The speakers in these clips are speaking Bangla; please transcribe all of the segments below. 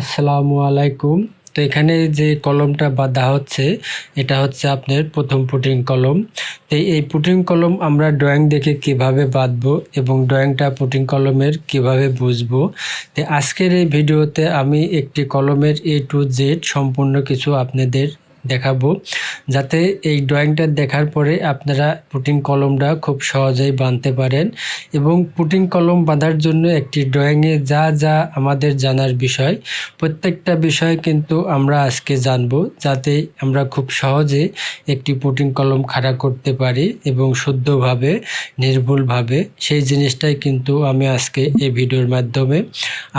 আসসালামু আলাইকুম। তো এখানে যে কলমটা বাঁধা হচ্ছে, এটা হচ্ছে আপনার প্রথম পুটিং কলম। তো এই পুটিং কলম আমরা ড্রয়িং দেখে কীভাবে বাঁধবো এবং ড্রয়িংটা পুটিং কলমের কীভাবে বুঝব? তো আজকের এই ভিডিওতে আমি একটি কলমের এ টু জেড সম্পূর্ণ কিছু আপনাদের দেখাবো। যাতে এই ড্রয়িংটা দেখার পরে আপনারা পুটিং কলমটা খুব সহজেই বাঁধতে পারেন এবং পুটিং কলম বাঁধার জন্য একটি ড্রয়িংয়ে যা যা আমাদের জানার বিষয়, প্রত্যেকটা বিষয় কিন্তু আমরা আজকে জানব, যাতে আমরা খুব সহজে একটি পুটিং কলম খাড়া করতে পারি এবং শুদ্ধভাবে, নির্ভুলভাবে। সেই জিনিসটাই কিন্তু আমি আজকে এই ভিডিওর মাধ্যমে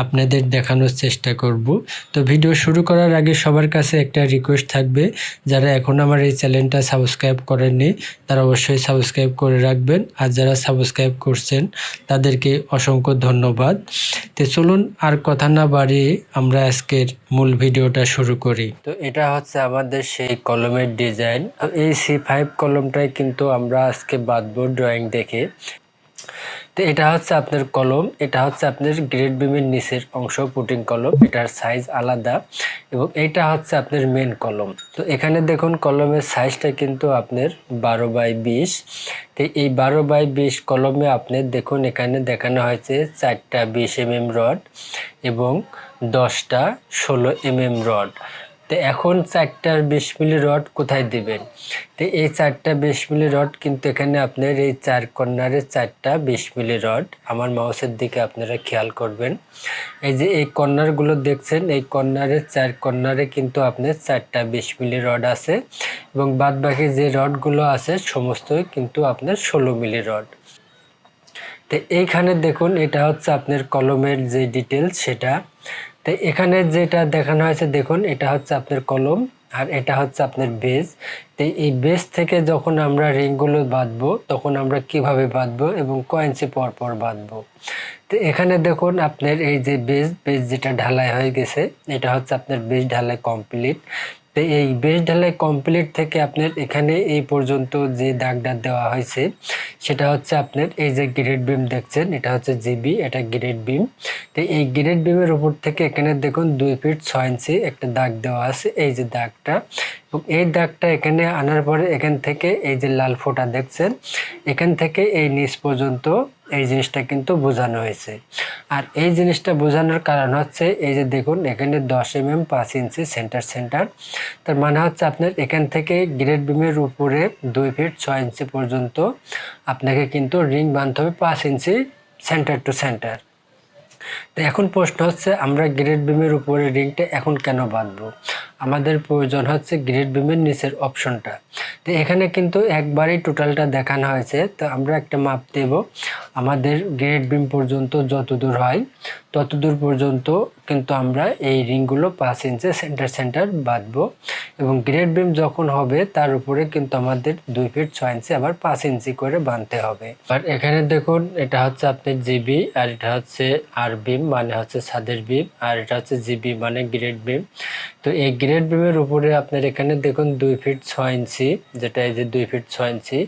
আপনাদের দেখানোর চেষ্টা করব। তো ভিডিও শুরু করার আগে সবার কাছে একটা রিকোয়েস্ট থাকবে যারা এখন আমার এই চ্যানেলটা সাবস্ক্রাইব করেননি, তারা অবশ্যই সাবস্ক্রাইব করে রাখবেন। আর যারা সাবস্ক্রাইব করছেন, তাদেরকে অসংখ্য ধন্যবাদ। তো চলুন আর কথা না বাড়িয়ে আমরা আজকের মূল ভিডিওটা শুরু করি। তো এটা হচ্ছে আমাদের সেই কলমের ডিজাইন। এই সি ফাইভ কলমটাই কিন্তু আমরা আজকে বাঁধবো ড্রয়িং দেখে। তো এটা হচ্ছে আপনার কলম, এটা হচ্ছে আপনার গ্রেড বিমের নিচের অংশ, পুটিং কলম, এটার সাইজ আলাদা এবং এটা হচ্ছে আপনার মেন কলম। তো এখানে দেখুন কলমের সাইজটা কিন্তু আপনার বারো বাই বিশ। তো এই বারো বাই বিশ কলমে আপনার দেখুন এখানে দেখানো হয়েছে চারটা বিশ এম এম রড এবং দশটা ষোলো এম রড তো এখন চারটার বিশ মিলি রড কোথায় দিবেন? তো এই চারটা বিশ মিলি রড কিন্তু এখানে আপনার এই চার কর্নারে চারটা বিশ মিলি রড আমার মাউসের দিকে আপনারা খেয়াল করবেন। এই যে এই কর্নারগুলো দেখছেন, এই কর্নারের চার কর্নারে কিন্তু আপনার চারটা বিশ মিলি রড আছে এবং বাদ বাকি যে রডগুলো আছে সমস্তই কিন্তু আপনার ষোলো মিলি রড। তো এইখানে দেখুন, এটা হচ্ছে আপনার কলমের যে ডিটেলস সেটা তো এখানে যেটা দেখানো হয়েছে, দেখুন, এটা হচ্ছে আপনার কলম আর এটা হচ্ছে আপনার বেজ। তো এই বেজ থেকে যখন আমরা রিংগুলো বাঁধবো, তখন আমরা কীভাবে বাঁধবো এবং কয়েন্সি পর পর বাঁধবো? তো এখানে দেখুন, আপনার এই যে বেজ বেজ যেটা ঢালাই হয়ে গেছে, এটা হচ্ছে আপনার বেজ ঢালাই কমপ্লিট। তো এই বেশ ঢালাই কমপ্লিট থেকে আপনার এখানে এই পর্যন্ত যে দাগটা দেওয়া হয়েছে, সেটা হচ্ছে আপনার এই যে গ্রেড বিম দেখছেন, এটা হচ্ছে জিবি এটা গ্রেড বিম তো এই গ্রেড বিমের উপর থেকে এখানে দেখুন দুই ফিট ছয় ইঞ্চি একটা দাগ দেওয়া আছে, এই যে দাগটা। এবং এই দাগটা এখানে আনার পরে এখান থেকে এই যে লাল ফোঁটা দেখছেন, এখান থেকে এই নিচ পর্যন্ত এই জিনিসটা কিন্তু বোঝানো হয়েছে। আর এই জিনিসটা বোঝানোর কারণ হচ্ছে, এই যে দেখুন, এখানে দশ এম এম পাঁচ ইঞ্চি সেন্টার সেন্টার। তার মানে হচ্ছে আপনার এখান থেকে গ্রেড বিমের উপরে দুই ফিট ছয় ইঞ্চি পর্যন্ত আপনাকে কিন্তু রিং বাঁধতে হবে পাঁচ ইঞ্চি সেন্টার টু সেন্টার। তো এখন প্রশ্ন হচ্ছে, আমরা গ্রেড বিমের উপরে রিংটা এখন কেন বাঁধবো? আমাদের প্রয়োজন হচ্ছে গ্রেড বিমের নিচের অপশনটা। তো এখানে কিন্তু একবারেই টোটালটা দেখানো হয়েছে, তো আমরা একটা মাপ দেব। আমাদের গ্রেড বিম পর্যন্ত যত দূর হয় তত দূর পর্যন্ত কিন্তু আমরা এই রিংগুলো পাঁচ ইঞ্চি সেন্টার সেন্টার বাঁধবো। এবং গ্রেড বিম যখন হবে, তার উপরে কিন্তু আমাদের দুই ফিট ছয় ইঞ্চি, আবার পাঁচ ইঞ্চি করে বাঁধতে হবে। আর এখানে দেখুন, এটা হচ্ছে আপনার জিবি, আর এটা হচ্ছে আর বিম মানে হচ্ছে ছাদের বিম আর এটা হচ্ছে জিবি মানে গ্রেড বিম তো এই গ্রেড বিমের উপরে আপনার এখানে দেখুন দুই ফিট ছয় ইঞ্চি, যেটা এই যে দুই ফিট ছয় ইঞ্চি,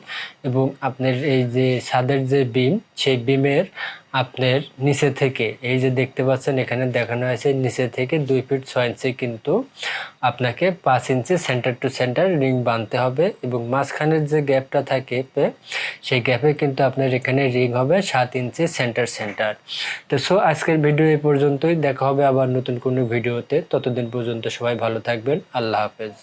এবং আপনার এই যে ছাদের যে বিম সেই বিমের আপনার নিচে থেকে, এই যে দেখতে পাচ্ছেন, এখানে দেখানো হয়েছে নিচে থেকে দুই ফিট ছয় ইঞ্চি কিন্তু আপনাকে পাঁচ inch centre to centre ring বাঁধতে হবে এবং মাঝখানের যে গ্যাপটা থাকে, সেই গ্যাপে কিন্তু আপনার এখানে রিং হবে সাত ইঞ্চি সেন্টার সেন্টার তো সো আজকের ভিডিও এই পর্যন্তই। দেখা হবে আবার নতুন কোনো ভিডিওতে ততদিন পর্যন্ত সবাই ভালো থাকবেন। আল্লাহ হাফেজ।